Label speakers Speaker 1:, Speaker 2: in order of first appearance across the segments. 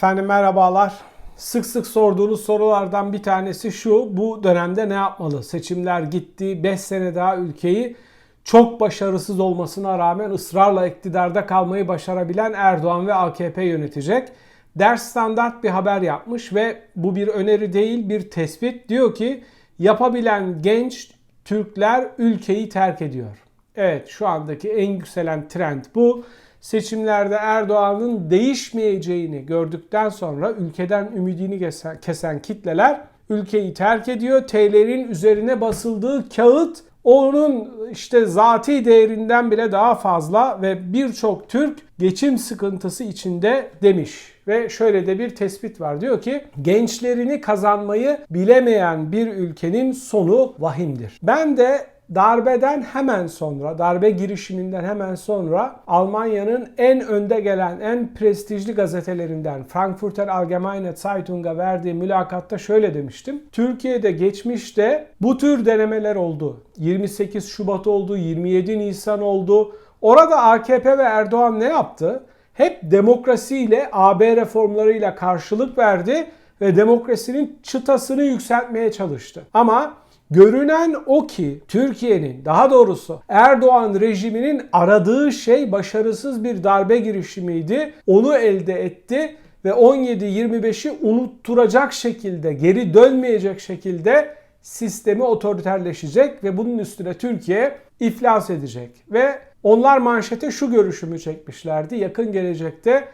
Speaker 1: Efendim merhabalar. Sık sık sorduğunuz sorulardan bir tanesi şu. Bu dönemde ne yapmalı? Seçimler gitti. 5 sene daha ülkeyi çok başarısız olmasına rağmen ısrarla iktidarda kalmayı başarabilen Erdoğan ve AKP yönetecek. Ders standart bir haber yapmış ve bu bir öneri değil bir tespit. Diyor ki yapabilen genç Türkler ülkeyi terk ediyor. Evet şu andaki en yükselen trend bu. Seçimlerde Erdoğan'ın değişmeyeceğini gördükten sonra ülkeden ümidini kesen, kesen kitleler ülkeyi terk ediyor. TL'nin üzerine basıldığı kağıt onun işte zati değerinden bile daha fazla ve birçok Türk geçim sıkıntısı içinde demiş. Ve şöyle de bir tespit var. Diyor ki gençlerini kazanmayı bilemeyen bir ülkenin sonu vahimdir. Ben de darbeden hemen sonra, darbe girişiminden hemen sonra Almanya'nın en önde gelen, en prestijli gazetelerinden Frankfurter Allgemeine Zeitung'a verdiği mülakatta şöyle demiştim. Türkiye'de geçmişte bu tür denemeler oldu. 28 Şubat oldu, 27 Nisan oldu. Orada AKP ve Erdoğan ne yaptı? Hep demokrasiyle, AB reformlarıyla karşılık verdi ve demokrasinin çıtasını yükseltmeye çalıştı. Ama Görünen o ki Türkiye'nin daha doğrusu Erdoğan rejiminin aradığı şey başarısız bir darbe girişimiydi. Onu elde etti ve 17-25'i unutturacak şekilde, geri dönmeyecek şekilde sistemi otoriterleşecek ve bunun üstüne Türkiye iflas edecek. Ve onlar manşete şu görüşümü çekmişlerdi. Yakın gelecekte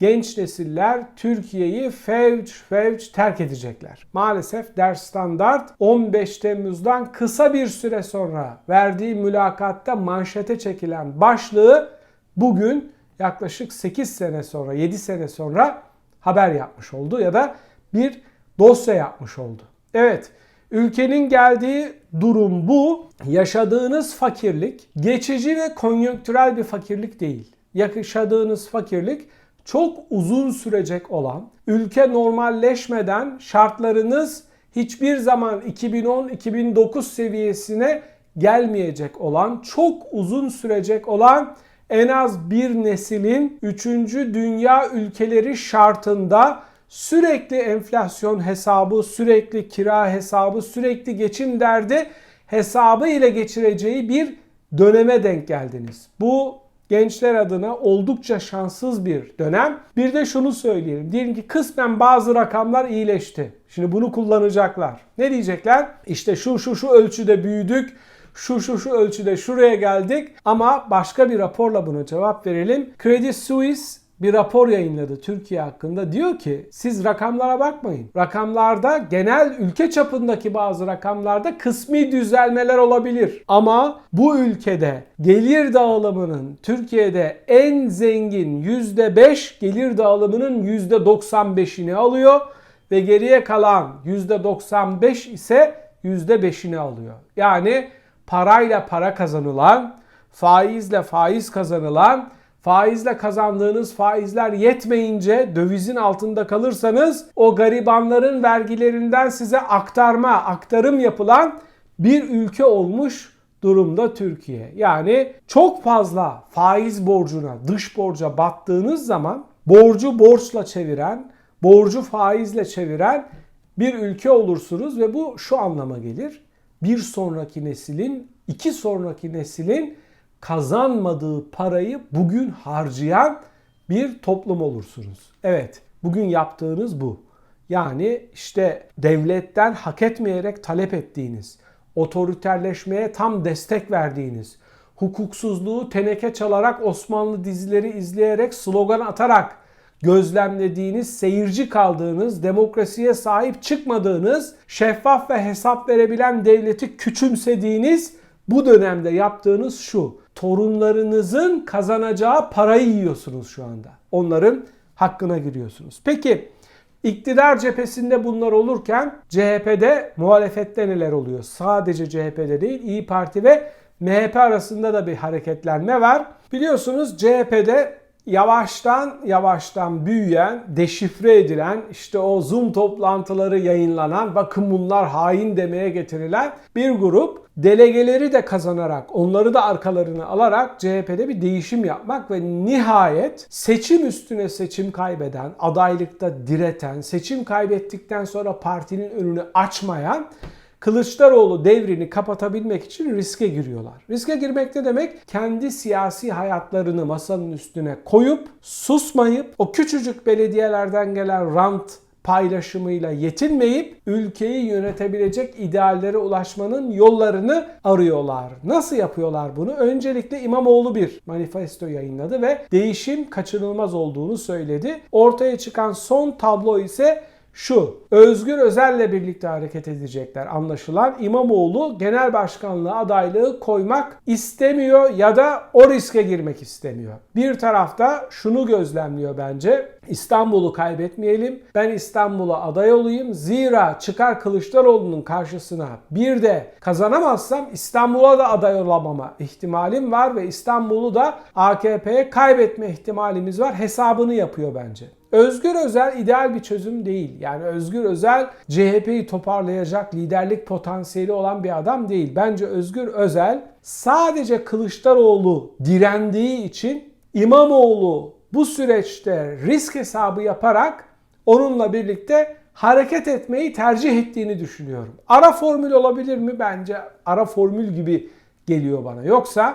Speaker 1: genç nesiller Türkiye'yi fevç fevç terk edecekler. Maalesef ders standart 15 Temmuz'dan kısa bir süre sonra verdiği mülakatta manşete çekilen başlığı bugün yaklaşık 8 sene sonra 7 sene sonra haber yapmış oldu ya da bir dosya yapmış oldu. Evet ülkenin geldiği durum bu. Yaşadığınız fakirlik geçici ve konjonktürel bir fakirlik değil. Yaşadığınız fakirlik çok uzun sürecek olan, ülke normalleşmeden şartlarınız hiçbir zaman 2010-2009 seviyesine gelmeyecek olan, çok uzun sürecek olan en az bir neslin 3. dünya ülkeleri şartında sürekli enflasyon hesabı, sürekli kira hesabı, sürekli geçim derdi hesabı ile geçireceği bir döneme denk geldiniz. Bu gençler adına oldukça şanssız bir dönem. Bir de şunu söyleyelim. Diyelim ki kısmen bazı rakamlar iyileşti. Şimdi bunu kullanacaklar. Ne diyecekler? İşte şu şu şu ölçüde büyüdük. Şu şu şu ölçüde şuraya geldik. Ama başka bir raporla buna cevap verelim. Credit Suisse bir rapor yayınladı Türkiye hakkında. Diyor ki siz rakamlara bakmayın. Rakamlarda genel ülke çapındaki bazı rakamlarda kısmi düzelmeler olabilir. Ama bu ülkede gelir dağılımının Türkiye'de en zengin %5 gelir dağılımının %95'ini alıyor ve geriye kalan %95 ise %5'ini alıyor. Yani parayla para kazanılan, faizle faiz kazanılan faizle kazandığınız faizler yetmeyince dövizin altında kalırsanız o garibanların vergilerinden size aktarma, aktarım yapılan bir ülke olmuş durumda Türkiye. Yani çok fazla faiz borcuna, dış borca battığınız zaman borcu borçla çeviren, borcu faizle çeviren bir ülke olursunuz ve bu şu anlama gelir. Bir sonraki neslin, iki sonraki neslin kazanmadığı parayı bugün harcayan bir toplum olursunuz. Evet, bugün yaptığınız bu. Yani işte devletten hak etmeyerek talep ettiğiniz, otoriterleşmeye tam destek verdiğiniz, hukuksuzluğu teneke çalarak Osmanlı dizileri izleyerek slogan atarak gözlemlediğiniz, seyirci kaldığınız, demokrasiye sahip çıkmadığınız, şeffaf ve hesap verebilen devleti küçümsediğiniz bu dönemde yaptığınız şu torunlarınızın kazanacağı parayı yiyorsunuz şu anda. Onların hakkına giriyorsunuz. Peki iktidar cephesinde bunlar olurken CHP'de muhalefette neler oluyor? Sadece CHP'de değil İyi Parti ve MHP arasında da bir hareketlenme var. Biliyorsunuz CHP'de yavaştan yavaştan büyüyen, deşifre edilen, işte o Zoom toplantıları yayınlanan, bakın bunlar hain demeye getirilen bir grup. Delegeleri de kazanarak, onları da arkalarını alarak CHP'de bir değişim yapmak ve nihayet seçim üstüne seçim kaybeden, adaylıkta direten, seçim kaybettikten sonra partinin önünü açmayan Kılıçdaroğlu devrini kapatabilmek için riske giriyorlar. Riske girmek ne demek? Kendi siyasi hayatlarını masanın üstüne koyup susmayıp o küçücük belediyelerden gelen rant paylaşımıyla yetinmeyip ülkeyi yönetebilecek ideallere ulaşmanın yollarını arıyorlar. Nasıl yapıyorlar bunu? Öncelikle İmamoğlu bir manifesto yayınladı ve değişim kaçınılmaz olduğunu söyledi. Ortaya çıkan son tablo ise şu. Özgür Özel'le birlikte hareket edecekler anlaşılan. İmamoğlu genel başkanlığı adaylığı koymak istemiyor ya da o riske girmek istemiyor. Bir tarafta şunu gözlemliyor bence. İstanbul'u kaybetmeyelim. Ben İstanbul'a aday olayım. Zira çıkar Kılıçdaroğlu'nun karşısına bir de kazanamazsam İstanbul'a da aday olamama ihtimalim var ve İstanbul'u da AKP'ye kaybetme ihtimalimiz var. Hesabını yapıyor bence. Özgür Özel ideal bir çözüm değil. Yani Özgür Özel CHP'yi toparlayacak liderlik potansiyeli olan bir adam değil. Bence Özgür Özel sadece Kılıçdaroğlu direndiği için İmamoğlu bu süreçte risk hesabı yaparak onunla birlikte hareket etmeyi tercih ettiğini düşünüyorum. Ara formül olabilir mi? Bence ara formül gibi geliyor bana. Yoksa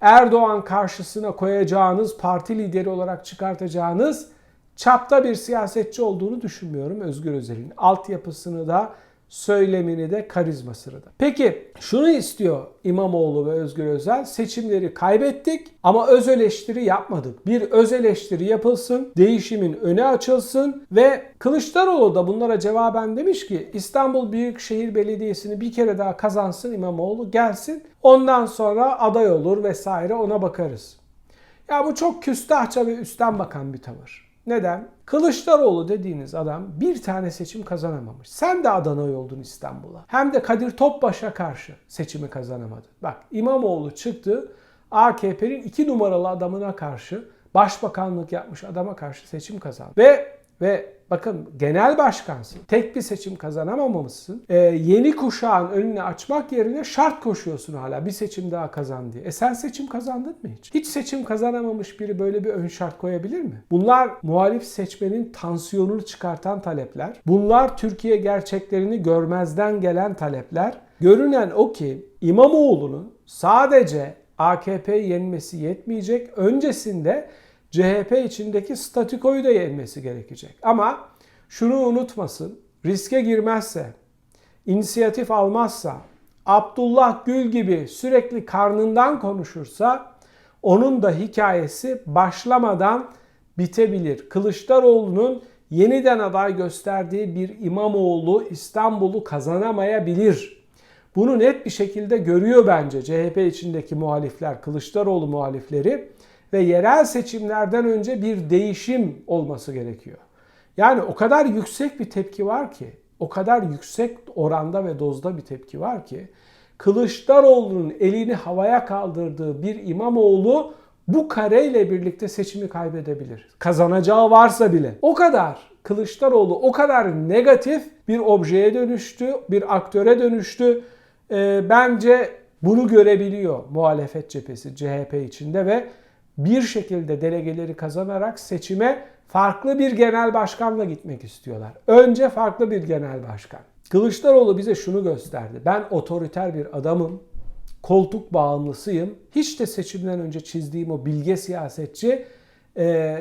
Speaker 1: Erdoğan karşısına koyacağınız, parti lideri olarak çıkartacağınız çapta bir siyasetçi olduğunu düşünmüyorum Özgür Özel'in. Altyapısını da söylemini de karizmasını da. Peki şunu istiyor İmamoğlu ve Özgür Özel. Seçimleri kaybettik ama öz eleştiri yapmadık. Bir öz eleştiri yapılsın, değişimin öne açılsın ve Kılıçdaroğlu da bunlara cevaben demiş ki İstanbul Büyükşehir Belediyesi'ni bir kere daha kazansın İmamoğlu gelsin. Ondan sonra aday olur vesaire ona bakarız. Ya bu çok küstahça ve üstten bakan bir tavır. Neden? Kılıçdaroğlu dediğiniz adam bir tane seçim kazanamamış. Sen de aday oldun İstanbul'a. Hem de Kadir Topbaş'a karşı seçimi kazanamadın. Bak İmamoğlu çıktı AKP'nin iki numaralı adamına karşı başbakanlık yapmış adama karşı seçim kazandı. Ve ve bakın genel başkansın. Tek bir seçim kazanamamışsın. Ee, yeni kuşağın önünü açmak yerine şart koşuyorsun hala bir seçim daha kazan diye. E sen seçim kazandın mı hiç? Hiç seçim kazanamamış biri böyle bir ön şart koyabilir mi? Bunlar muhalif seçmenin tansiyonunu çıkartan talepler. Bunlar Türkiye gerçeklerini görmezden gelen talepler. Görünen o ki İmamoğlu'nun sadece AKP yenmesi yetmeyecek. Öncesinde CHP içindeki statikoyu da yenmesi gerekecek. Ama şunu unutmasın, riske girmezse, inisiyatif almazsa, Abdullah Gül gibi sürekli karnından konuşursa onun da hikayesi başlamadan bitebilir. Kılıçdaroğlu'nun yeniden aday gösterdiği bir İmamoğlu İstanbul'u kazanamayabilir. Bunu net bir şekilde görüyor bence CHP içindeki muhalifler, Kılıçdaroğlu muhalifleri ve yerel seçimlerden önce bir değişim olması gerekiyor. Yani o kadar yüksek bir tepki var ki, o kadar yüksek oranda ve dozda bir tepki var ki Kılıçdaroğlu'nun elini havaya kaldırdığı bir İmamoğlu bu kareyle birlikte seçimi kaybedebilir. Kazanacağı varsa bile. O kadar Kılıçdaroğlu o kadar negatif bir objeye dönüştü, bir aktöre dönüştü. E, bence bunu görebiliyor muhalefet cephesi CHP içinde ve bir şekilde delegeleri kazanarak seçime farklı bir genel başkanla gitmek istiyorlar. Önce farklı bir genel başkan. Kılıçdaroğlu bize şunu gösterdi. Ben otoriter bir adamım. Koltuk bağımlısıyım. Hiç de seçimden önce çizdiğim o bilge siyasetçi e,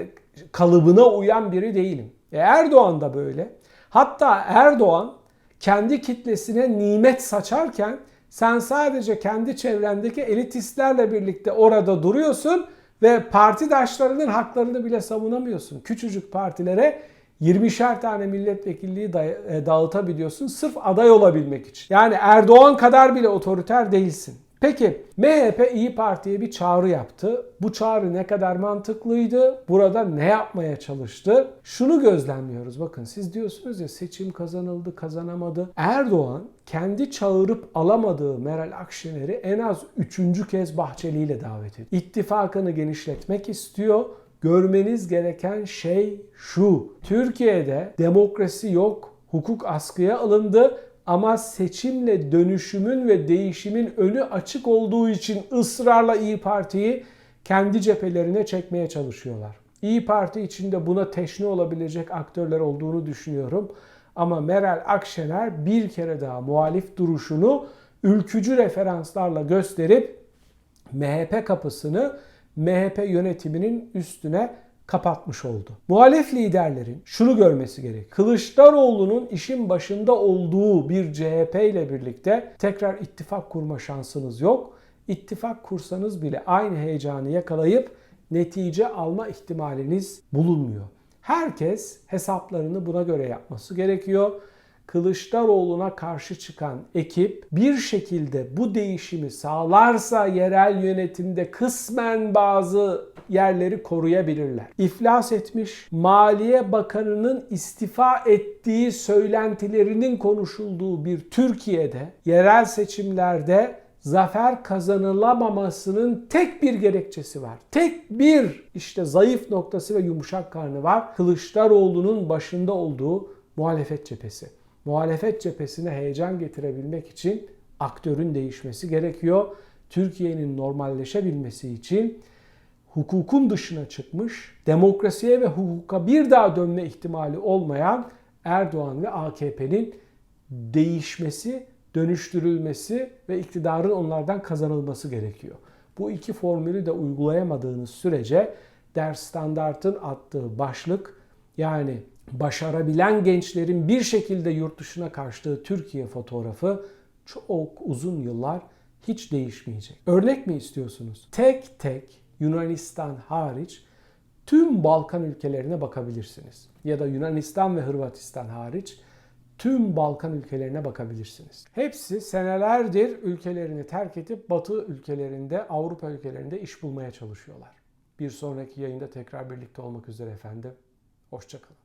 Speaker 1: kalıbına uyan biri değilim. E, Erdoğan da böyle. Hatta Erdoğan kendi kitlesine nimet saçarken sen sadece kendi çevrendeki elitistlerle birlikte orada duruyorsun ve partidaşlarının haklarını bile savunamıyorsun. Küçücük partilere 20'şer tane milletvekilliği e, dağıtabiliyorsun sırf aday olabilmek için. Yani Erdoğan kadar bile otoriter değilsin. Peki MHP İyi Parti'ye bir çağrı yaptı. Bu çağrı ne kadar mantıklıydı? Burada ne yapmaya çalıştı? Şunu gözlemliyoruz. Bakın siz diyorsunuz ya seçim kazanıldı, kazanamadı. Erdoğan kendi çağırıp alamadığı Meral Akşener'i en az üçüncü kez Bahçeli ile davet ediyor. İttifakını genişletmek istiyor. görmeniz gereken şey şu. Türkiye'de demokrasi yok, hukuk askıya alındı ama seçimle dönüşümün ve değişimin önü açık olduğu için ısrarla İyi Parti'yi kendi cephelerine çekmeye çalışıyorlar. İyi Parti içinde buna teşne olabilecek aktörler olduğunu düşünüyorum. Ama Meral Akşener bir kere daha muhalif duruşunu ülkücü referanslarla gösterip MHP kapısını MHP yönetiminin üstüne kapatmış oldu. Muhalif liderlerin şunu görmesi gerek. Kılıçdaroğlu'nun işin başında olduğu bir CHP ile birlikte tekrar ittifak kurma şansınız yok. İttifak kursanız bile aynı heyecanı yakalayıp netice alma ihtimaliniz bulunmuyor. Herkes hesaplarını buna göre yapması gerekiyor. Kılıçdaroğlu'na karşı çıkan ekip bir şekilde bu değişimi sağlarsa yerel yönetimde kısmen bazı yerleri koruyabilirler. İflas etmiş, Maliye Bakanı'nın istifa ettiği söylentilerinin konuşulduğu bir Türkiye'de yerel seçimlerde zafer kazanılamamasının tek bir gerekçesi var. Tek bir işte zayıf noktası ve yumuşak karnı var. Kılıçdaroğlu'nun başında olduğu muhalefet cephesi. Muhalefet cephesine heyecan getirebilmek için aktörün değişmesi gerekiyor. Türkiye'nin normalleşebilmesi için hukukun dışına çıkmış, demokrasiye ve hukuka bir daha dönme ihtimali olmayan Erdoğan ve AKP'nin değişmesi, dönüştürülmesi ve iktidarın onlardan kazanılması gerekiyor. Bu iki formülü de uygulayamadığınız sürece ders standartın attığı başlık yani başarabilen gençlerin bir şekilde yurt dışına kaçtığı Türkiye fotoğrafı çok uzun yıllar hiç değişmeyecek. Örnek mi istiyorsunuz? Tek tek Yunanistan hariç tüm Balkan ülkelerine bakabilirsiniz. Ya da Yunanistan ve Hırvatistan hariç tüm Balkan ülkelerine bakabilirsiniz. Hepsi senelerdir ülkelerini terk edip Batı ülkelerinde, Avrupa ülkelerinde iş bulmaya çalışıyorlar. Bir sonraki yayında tekrar birlikte olmak üzere efendim. Hoşçakalın.